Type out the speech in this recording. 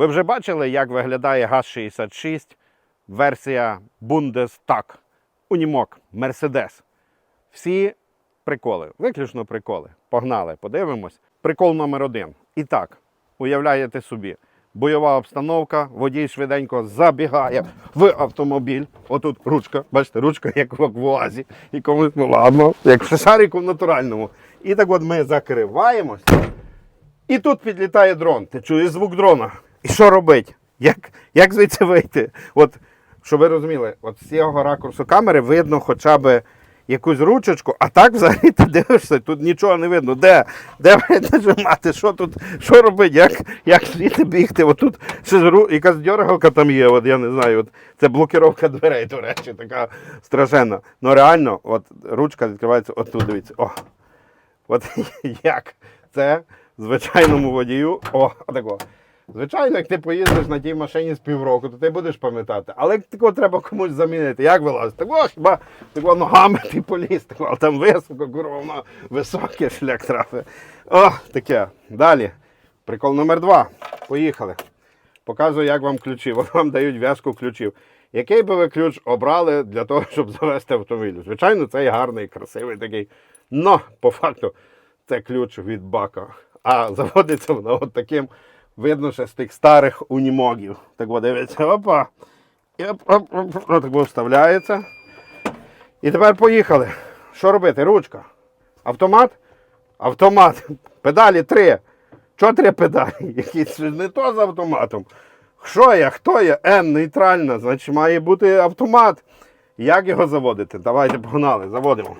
Ви вже бачили, як виглядає ГАЗ-66, версія Bundestag, Унімок, Мерседес. Всі приколи, виключно приколи. Погнали, подивимось. Прикол номер один. І так, уявляєте собі, бойова обстановка, водій швиденько забігає в автомобіль. Отут ручка, бачите, ручка як в ВУАЗі. І комусь, ну ладно, як в шишарику в натуральному. І так от ми закриваємось. І тут підлітає дрон. Ти чуєш звук дрона. І що робить? Як, як звідси вийти? От, щоб ви розуміли, от з цього ракурсу камери видно хоча б якусь ручечку, а так взагалі ти дивишся, тут нічого не видно. Де? Де нажимати? Що тут? Що робити? Як, як звідти бігти? От тут ру- якась дергалка там є, от я не знаю. От, це блокировка дверей, до речі, така страшенна. Ну реально, от ручка відкривається отут, дивіться. О, От як це звичайному водію. О, отако. Звичайно, як ти поїздиш на тій машині з півроку, то ти будеш пам'ятати. Але як такого треба комусь замінити, як вилазити? Так о, хіба тако ногами ти поліз, тако, а там високо, курва, воно високий шлях трафи. О, таке. Далі. Прикол номер два. Поїхали. Показую, як вам ключі. От вам дають в'язку ключів. Який би ви ключ обрали для того, щоб завести автомобіль? Звичайно, цей гарний, красивий такий. Но, по факту, це ключ від бака. А заводиться воно от таким, видно, ще з тих старих унімогів. Так от дивіться, опа. І оп, оп, оп, оп, так вставляється. І тепер поїхали. Що робити? Ручка. Автомат? Автомат. Педалі три. Чого три педалі? Якісь не то з автоматом. Що я? Хто я? Н нейтральна, значить має бути автомат. Як його заводити? Давайте погнали, заводимо.